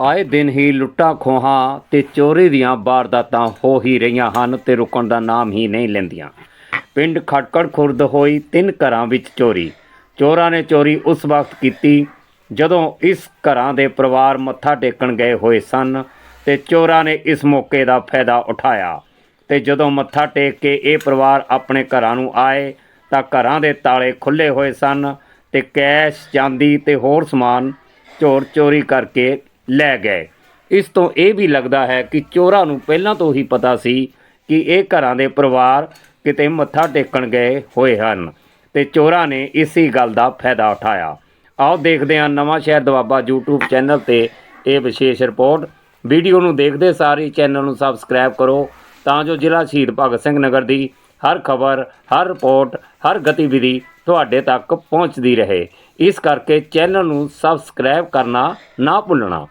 ਆਏ ਦਿਨ ਹੀ ਲੁੱਟਾਂ ਖੋਹਾਂ ਤੇ ਚੋਰੀ ਦੀਆਂ ਵਾਰਦਾਤਾਂ ਹੋ ਹੀ ਰਹੀਆਂ ਹਨ ਤੇ ਰੁਕਣ ਦਾ ਨਾਮ ਹੀ ਨਹੀਂ ਲੈਂਦੀਆਂ। ਪਿੰਡ ਖਟਕੜ ਖੁਰਦ ਹੋਈ ਤਿੰਨ ਘਰਾਂ ਵਿੱਚ ਚੋਰੀ। ਚੋਰਾਂ ਨੇ ਚੋਰੀ ਉਸ ਵਕਤ ਕੀਤੀ ਜਦੋਂ ਇਸ ਘਰਾਂ ਦੇ ਪਰਿਵਾਰ ਮੱਥਾ ਟੇਕਣ ਗਏ ਹੋਏ ਸਨ ਤੇ ਚੋਰਾਂ ਨੇ ਇਸ ਮੌਕੇ ਦਾ ਫਾਇਦਾ ਉਠਾਇਆ। ਤੇ ਜਦੋਂ ਮੱਥਾ ਟੇਕ ਕੇ ਇਹ ਪਰਿਵਾਰ ਆਪਣੇ ਘਰਾਂ ਨੂੰ ਆਏ ਤਾਂ ਘਰਾਂ ਦੇ ਤਾਲੇ ਖੁੱਲੇ ਹੋਏ ਸਨ ਤੇ ਕੈਸ਼, ਚਾਂਦੀ ਤੇ ਹੋਰ ਸਮਾਨ ਚੋਰ ਚੋਰੀ ਕਰਕੇ ਲੈ ਗਏ। ਇਸ ਤੋਂ ਇਹ ਵੀ ਲੱਗਦਾ ਹੈ ਕਿ ਚੋਰਾਂ ਨੂੰ ਪਹਿਲਾਂ ਤੋਂ ਹੀ ਪਤਾ ਸੀ ਕਿ ਇਹ ਘਰਾਂ ਦੇ ਪਰਿਵਾਰ ਕਿਤੇ ਮੱਥਾ ਟੇਕਣ ਗਏ ਹੋਏ ਹਨ ਤੇ ਚੋਰਾਂ ਨੇ ਇਸੇ ਗੱਲ ਦਾ ਫਾਇਦਾ ਉਠਾਇਆ। ਆਓ ਦੇਖਦੇ ਹਾਂ ਨਵਾਂ ਸ਼ਹਿਰ ਦਵਾਬਾ YouTube ਚੈਨਲ ਤੇ ਇਹ ਵਿਸ਼ੇਸ਼ ਰਿਪੋਰਟ। ਵੀਡੀਓ ਨੂੰ ਦੇਖਦੇ ਸਾਰੇ ਚੈਨਲ ਨੂੰ ਸਬਸਕ੍ਰਾਈਬ ਕਰੋ ਤਾਂ ਜੋ ਜ਼ਿਲ੍ਹਾ ਸ਼ਹੀਦ ਭਗਤ ਸਿੰਘ ਨਗਰ ਦੀ ਹਰ ਖਬਰ, ਹਰ ਰਿਪੋਰਟ, ਹਰ ਗਤੀਵਿਧੀ ਤੁਹਾਡੇ ਤੱਕ ਪਹੁੰਚਦੀ ਰਹੇ। ਇਸ ਕਰਕੇ ਚੈਨਲ ਨੂੰ ਸਬਸਕ੍ਰਾਈਬ ਕਰਨਾ ਨਾ ਭੁੱਲਣਾ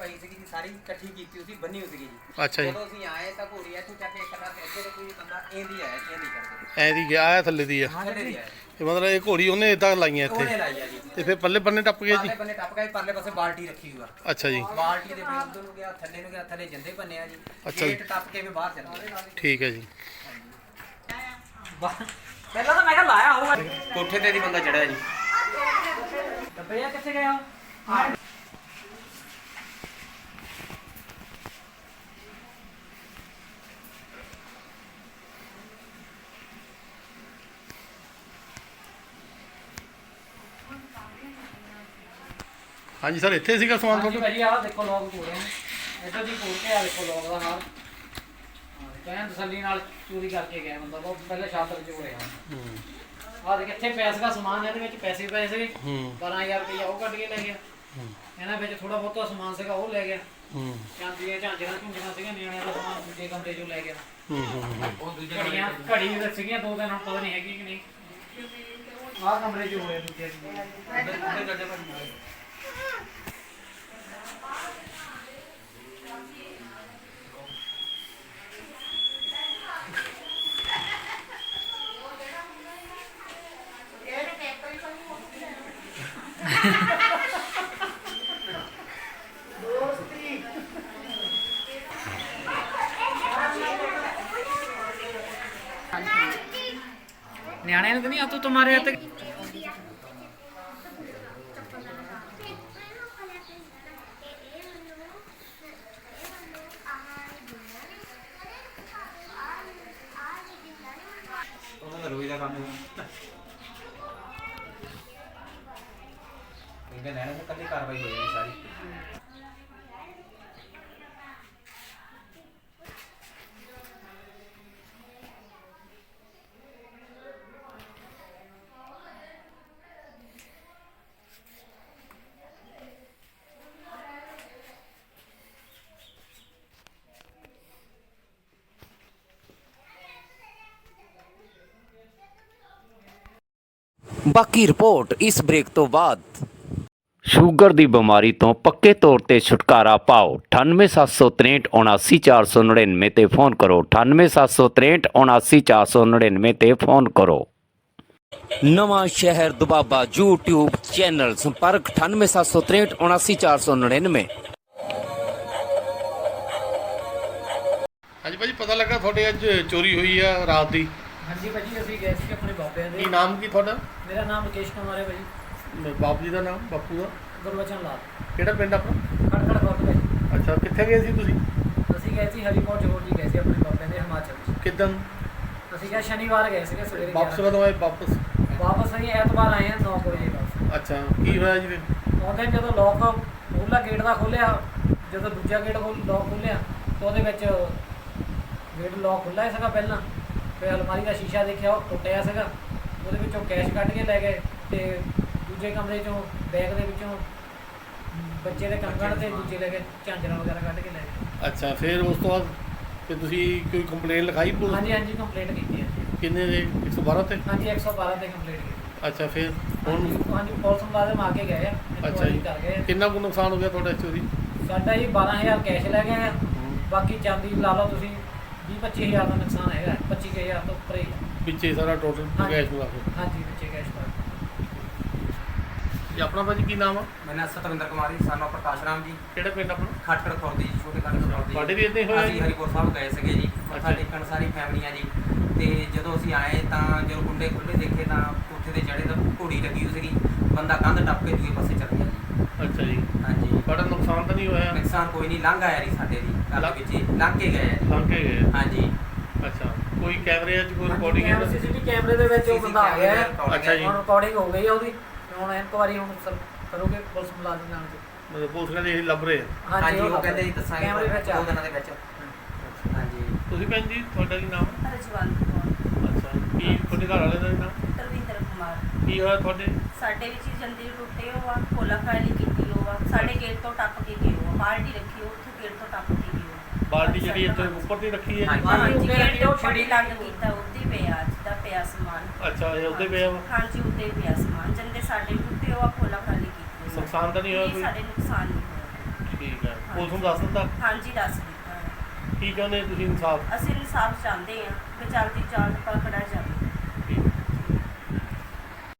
ਪਈ ਸੀਗੀ ਜੀ ਸਾਰੀ ਇਕੱਠੀ ਕੀਤੀ ਹੋਈ ਸੀ ਬੰਨੀ ਸੀਗੀ ਜੀ। ਅੱਛਾ ਜੀ। ਜਦੋਂ ਅਸੀਂ ਆਏ ਤਾਂ ਘੋੜੀ ਇੱਥੋਂ ਚੱਕ ਕੇ ਇੱਕ ਤੇ ਇੱਥੇ ਕੋਈ ਬੰਦਾ ਇਹਦੀ ਆਇਆ ਇਹਦੀ ਕਰਦੇ ਐ ਦੀ ਗਿਆ ਆਇਆ ਥੱਲੇ ਦੀ ਆ। ਥੱਲੇ ਦੀ ਆਇਆ ਇਹ ਮਤਲਬ ਇਹ ਘੋੜੀ ਉਹਨੇ ਇਦਾਂ ਲਾਈਆਂ ਉਹਨੇ ਇੱਥੇ ਲਾਈ ਆ ਜੀ। ਤੇ ਫਿਰ ਪੱਲੇ ਬੰਨੇ ਟੱਪ ਗਏ ਜੀ? ਬੰਨੇ ਟੱਪ ਗਿਆ ਜੀ, ਪਰਲੇ ਪਾਸੇ ਬਾਲਟੀ ਰੱਖੀ ਹੋਈ ਆ। ਅੱਛਾ ਜੀ। ਬਾਲਟੀ ਦੇ ਵਿੱਚ ਨੂੰ ਗਿਆ ਥੱਲੇ ਨੂੰ ਗਿਆ ਥੱਲੇ ਜੰਦੇ ਭੰਨਿਆ ਜੀ। ਅੱਛਾ ਜੀ। ਗੇਟ ਟੱਪ ਕੇ ਵੀ ਬਾਹਰ ਚਲਾ। ਗਿਆ ਠੀਕ ਹੈ ਜੀ। ਪਹਿਲਾਂ ਤਾਂ ਮੈਂ ਕਿਹਾ ਲਾਇਆ ਹੋਊਗਾ। ਕੋਠੇ ਤੇ ਦੀ ਬੰਦਾ ਚੜਿਆ ਜੀ। ਦੱਬਿਆ ਕਿੱਥੇ ਗਿਆ? ਹਾਂਜੀ ਸਰ ਇੱਥੇ ਸੀਗਾ ਸਮਾਨ ਹਾਂਜੀ ਤੁਹਾਡਾ? ਭਾਜੀ ਆਹ ਦੇਖੋ ਲੋਕ ਕੋੜੇ ਇੱਧਰ ਦੀ ਕੋੜ ਕੇ ਆ ਦੇਖੋ ਲੋਕ ਦਾ ਹਾਲ। ਕਹਿਣ ਤਸੱਲੀ ਨਾਲ ਚੋਰੀ ਕਰਕੇ ਗਿਆ ਬੰਦਾ ਉਹ ਪਹਿਲੇ ਛਾਤਰ ਚ ਹੋਇਆ ਹੂੰ। ਆਹ ਦੇਖ ਇੱਥੇ ਪੈਸੇ ਦਾ ਸਮਾਨ ਇਹਦੇ ਵਿੱਚ ਪੈਸੇ ਪਏ ਸੀਗੇ। ਹੂੰ। 12000 ਰੁਪਇਆ ਉਹ ਕੱਢ ਕੇ ਲੈ ਗਿਆ। ਇਹਨਾਂ ਵਿੱਚ ਥੋੜਾ ਬਹੁਤਾ ਸਮਾਨ ਸੀਗਾ ਉਹ ਲੈ ਗਿਆ। ਹੂੰ। ਚਾਂਦੀਆਂ ਝਾਂਜਰਾਂ ਝੁੰਜਰਾਂ ਸੀਗੀਆਂ ਨਿਆਣਿਆਂ ਦਾ ਸਮਾਨ ਦੂਜੇ ਕਮਰੇ ਚੋਂ ਲੈ ਗਿਆ। ਹੂੰ ਹੂੰ, ਹੂੰ। ਉਹ ਦੂਜੇ ਘੜੀਆਂ ਘੜੀ ਵੀ ਸੀਗੀਆਂ ਦੋ ਦਿਨ ਹੁਣ ਪਤਾ ਨਹੀਂ ਹੈਗੀ ਕਿ ਨਹੀਂ। ਆਹ ਕਮਰੇ ਚ ਹੋਇਆ ਦੂਜੇ। ਚ। ਉੱਧਰ ਉੱਧਰ ਨਿਆਣਿਆਂ ਨੇ ਤਾਂ ਆ ਤੂੰ ਤੁਹਾਰੇ ਹੱਥ ਉਹਨਾਂ ਦਾ ਕੰਮ ਹੈ ਇਹਦੇ ਲੈਣੇ ਤੇ ਕੱਲੀ ਕਾਰਵਾਈ ਹੋਈ ਹੈ ਸਾਰੀ। ਬਾਕੀ ਰਿਪੋਰਟ ਇਸ ਬ੍ਰੇਕ ਤੋਂ ਬਾਅਦ। ਸ਼ੂਗਰ ਦੀ ਬਿਮਾਰੀ ਤੋਂ ਪੱਕੇ ਤੌਰ ਤੇ ਛੁਟਕਾਰਾ ਪਾਓ। 9876379499 ਤੇ ਫੋਨ ਕਰੋ। 9876379499 ਤੇ ਫੋਨ ਕਰੋ। ਨਵਾਂ ਸ਼ਹਿਰ ਦੁਬਾਬਾ YouTube ਚੈਨਲ ਸੰਪਰਕ 9876379499 ਹਾਂਜੀ ਭਾਜੀ ਪਤਾ ਲੱਗਾ ਤੁਹਾਡੇ ਅੱਜ ਚੋਰੀ ਹੋਈ ਆ ਰਾਤ ਦੀ। ਹਾਂਜੀ ਭਾਜੀ ਅਸੀਂ ਗਏ ਸੀ ਆਪਣੇ ਬਾਬਿਆਂ ਦੇ। ਕੀ ਨਾਮ ਕੀ ਤੁਹਾਡਾ? ਮੇਰਾ ਨਾਮ ਰਕੇਸ਼ ਕੁਮਾਰ ਹੈ ਭਾਜੀ। ਬਾਪੂ ਜੀ ਦਾ ਨਾਮ ਬਾਪੂ ਦਾ? ਗੁਰਵਚਨ ਲਾਲ। ਕਿਹੜਾ ਪਿੰਡ ਆਪਣਾ? ਖੜਖੜ ਖੁਰਦ ਭਾਜੀ ਅੱਛਾ ਕਿੱਥੇ ਗਏ ਸੀ ਤੁਸੀਂ? ਅਸੀਂ ਗਏ ਸੀ ਹਰੀਪੁਰ ਜੋੜ ਜੀ ਗਏ ਸੀ ਆਪਣੇ ਬਾਬਿਆਂ ਦੇ ਹਿਮਾਚਲ ਚ ਕਿਦਾਂ ਅਸੀਂ ਕਿਹਾ ਸ਼ਨੀਵਾਰ ਗਏ ਸੀਗੇ ਸਵੇਰੇ ਵਾਪਸ ਗਿਆਰਾਂ। ਕਦੋਂ ਆਏ? ਵਾਪਸ? ਵਾਪਸ ਅਸੀਂ ਐਤਵਾਰ ਆਏ ਹਾਂ 9 ਵਜੇ ਵਾਪਸ। ਅੱਛਾ ਕੀ ਹੋਇਆ ਜੀ ਫਿਰ? ਆਉਂਦੇ ਜਦੋਂ ਲੋਕ ਮੂਲਾ ਗੇਟ ਦਾ ਖੋਲਿਆ ਜਦੋਂ ਦੂਜਾ ਗੇਟ ਖੋਲ ਲੋਕ ਖੋਲਿਆ ਤਾਂ ਉਹਦੇ ਵਿੱਚ ਗੇਟ ਲੋਕ ਖੁੱਲਾ ਸੀਗਾ ਪਹਿਲਾਂ। ਫਿਰ ਅਲਮਾਰੀ ਦਾ ਸ਼ੀਸ਼ਾ ਦੇਖਿਆ ਉਹ ਟੁੱਟਿਆ ਸੀਗਾ। ਉਹਦੇ ਵਿੱਚੋਂ ਕੈਸ਼ ਕੱਢ ਕੇ ਲੈ ਗਏ ਤੇ ਦੂਜੇ ਕਮਰੇ ਚੋਂ ਬੈਗ ਦੇ ਵਿੱਚੋਂ ਬੱਚੇ ਦੇ ਕੰਗਣ ਤੇ ਦੂਜੇ ਲੈ ਕੇ ਝਾਂਜਰਾਂ ਵਗੈਰਾ ਕੱਢ ਕੇ ਲੈ ਗਏ। ਅੱਛਾ ਫਿਰ ਉਸ ਤੋਂ ਬਾਅਦ ਫਿਰ ਤੁਸੀਂ ਕੋਈ ਕੰਪਲੇਨ ਲਿਖਾਈ ਪੁਲਿਸ ਹਾਂਜੀ ਹਾਂਜੀ ਕੰਪਲੇਂਟ ਕੀਤੀ ਹੈ ਕਿੰਨੇ ਦੇ? 112 ਤੇ? ਹਾਂਜੀ 112 ਤੇ ਕੰਪਲੀਟ ਕੀਤੀ। ਅੱਛਾ ਫਿਰ ਹੁਣ ਹਾਂਜੀ ਪੁਲਿਸ ਮੁਲਾਜ਼ਮ ਆ ਕੇ ਗਏ ਆ। ਅੱਛਾ ਜੀ। ਕਰ ਗਏ ਆ। ਕਿੰਨਾ ਕੁ ਨੁਕਸਾਨ ਹੋ ਗਿਆ ਤੁਹਾਡਾ ਚੋਰੀ? ਸਾਡਾ ਜੀ 12000 ਕੈਸ਼ ਲੈ ਗਏ ਆ। ਬਾਕੀ ਚਾਂਦੀ ਲਾ ਲਓ ਤੁਸੀਂ। 20 25000 ਦਾ ਨੁਕਸਾਨ ਹੈਗਾ 25000 ਤੋਂ ਉੱਪਰ ਹੀ ਆ। ਵਿੱਚੇ ਸਾਰਾ ਟੋਟਲ ਹਾਂਜੀ। ਕੈਸ਼ ਮਿਲਾ ਕੇ। ਹਾਂਜੀ ਵਿੱਚੇ ਕੈਸ਼ ਪਾ ਜੀ ਆਪਣਾ ਭਾਜੀ ਕੀ ਨਾਮ ਆ? ਮੈਂ ਨਾ ਸਤਵਿੰਦਰ ਕੁਮਾਰ ਜੀ ਸਾਨੂੰ ਪ੍ਰਕਾਸ਼ ਰਾਮ ਜੀ। ਕਿਹੜਾ ਪਿੰਡ ਆਪਣਾ? ਖਟਕੜ ਖੁਰਦ ਜੀ ਛੋਟੇ ਖਟਕੜ ਖੁਰਦ ਤੁਹਾਡੇ ਵੀ ਹੀ ਹੋਇਆ ਅਸੀਂ ਜੀ? ਹਰੀਪੁਰ ਸਾਹਿਬ ਗਏ ਸੀਗੇ ਜੀ। ਮੱਥਾ ਅੱਛਾ। ਟੇਕਣ ਸਾਰੀ ਫੈਮਲੀਆਂ ਜੀ। ਤੇ ਜਦੋਂ ਅਸੀਂ ਆਏ ਤਾਂ ਜਦੋਂ ਕੁੰਡੇ ਖੁੱਲੇ ਦੇਖੇ ਤਾਂ ਕੋਠੇ ਤੇ ਚੜੇ ਤਾਂ ਘੋੜੀ ਲੱਗੀ ਹੋਈ ਸੀਗੀ ਬੰਦਾ ਕੰਧ ਟੱਪ ਕੇ ਦੂਏ ਪਾਸੇ ਚੱਲ ਗਿਆ। ਜੀ ਅੱਛਾ ਜੀ। ਹਾਂਜੀ। ਤੁਹਾਡਾ ਨੁਕਸਾਨ ਤਾਂ ਨਹੀਂ ਹੋਇਆ? ਨੁਕਸਾਨ ਕੋਈ ਨਹੀਂ ਲੰਘ ਆਇਆ ਜੀ ਸਾਡੇ ਦੀ ਲੰਘ- ਵਿੱਚ ਹੀ ਲੰਘ ਕੇ ਗਏ ਆ। ਲੰਘ ਕੇ ਗਏ? ਹਾਂਜੀ। ਅੱਛਾ ਕੋਈ ਕੈਮਰੇ 'ਚ ਕੋਈ ਰਿਕਾਰਡਿੰਗ ਹੈ? ਸੀਸੀਟੀਵੀ ਕੈਮਰੇ ਦੇ ਵਿੱਚ ਉਹ ਬੰਦਾ ਆ ਗਿਆ ਹੈ ਅੱਛਾ ਜੀ। ਹੁਣ ਰਿਕਾਰਡਿੰਗ ਹੋ ਗਈ ਆ ਉਹਦੀ। ਹੁਣ ਇਨਕੁਆਇਰੀ ਹੁਣ ਸਰ ਕਰੋਗੇ ਪੁਲਿਸ ਮੁਲਾਜ਼ਮ ਨਾਲ ਜੀ। ਮਤਲਬ ਪੁਲਿਸ ਕਹਿੰਦੇ ਇਹ ਲੱਭ ਰਹੇ ਆ ਹਾਂਜੀ ਉਹ ਕਹਿੰਦੇ ਜੀ। ਦੱਸਾਂਗੇ ਕੈਮਰੇ ਵਿੱਚ ਆ ਦੋ ਦਿਨਾਂ ਦੇ ਵਿੱਚ। ਹਾਂਜੀ। ਤੁਸੀਂ ਭੈਣ ਜੀ ਤੁਹਾਡਾ ਕੀ ਨਾਮ? ਰਜਵੰਤ ਕੌਰ। ਅੱਛਾ ਕੀ ਤੁਹਾਡੇ ਘਰ ਵਾਲੇ ਦਾ ਵੀ ਨਾਮ? ਕੁਮਾਰ ਕੀ ਹੋਇਆ ਤੁਹਾਡੇ? ਸਾਡੇ ਵਿੱਚ ਹੀ ਜੰਦੀਰ ਟੁੱਟੇ ਹੋ ਆ ਖੋਲਾ ਖਾਲੀ ਕੀਤੀ ਹੋ ਆ। ਸਾਡੇ ਗੇਟ ਤੋਂ ਟੱਪ ਕੇ ਗਏ ਹੋ ਆ। ਬਾਲਟੀ ਰੱਖੀ ਹੋ ਉੱਥੇ ਗੇਟ ਤੋਂ ਟੱਪ ਕੇ ਗਏ ਹੋ ਬਾਲਟੀ ਜਿਹੜੀ ਇੱਥੇ ਉੱਪਰ ਦੀ ਰੱਖੀ ਹੈ ਹਾਂਜੀ। ਜੀ ਉੱਤੇ ਗੇਟ ਤੋਂ ਉਹ ਛੜੀ ਲੰਗ ਕੀਤਾ ਉੱਤੇ ਪਿਆ ਜਿੱਦਾਂ ਪਿਆ ਸਮਾਨ। ਅੱਛਾ ਇਹ ਉਹਦੇ ਪਿਆ ਵਾ? ਹਾਂਜੀ ਉੱਤੇ ਪਿਆ ਸਮਾਨ। ਜੰਦੇ ਸਾਡੇ ਟੁੱਟੇ ਹੋ ਆ ਖੋਲਾ ਖਾਲੀ ਕੀਤੀ ਆ। ਨੁਕਸਾਨ ਤਾਂ ਨਹੀਂ ਹੋਇਆ ਕੋਈ? ਸਾਡੇ ਨੁਕਸਾਨ ਨਹੀਂ ਹੋਇਆ। ਠੀਕ ਹੈ। ਪੁਲਿਸ ਨੂੰ ਦੱਸ ਦਿੱਤਾ? ਹਾਂਜੀ ਦੱਸ ਦਿੱਤਾ। ਹੈ। ਕੀ ਚਾਹੁੰਦੇ ਤੁਸੀਂ ਇਨਸਾਫ? ਅਸੀਂ ਇਨਸਾਫ ਚਾਹੁੰਦੇ ਆ ਕਿ ਜਲਦੀ ਜਲਦ ਪਕੜਿਆ ਜਾਵੇ।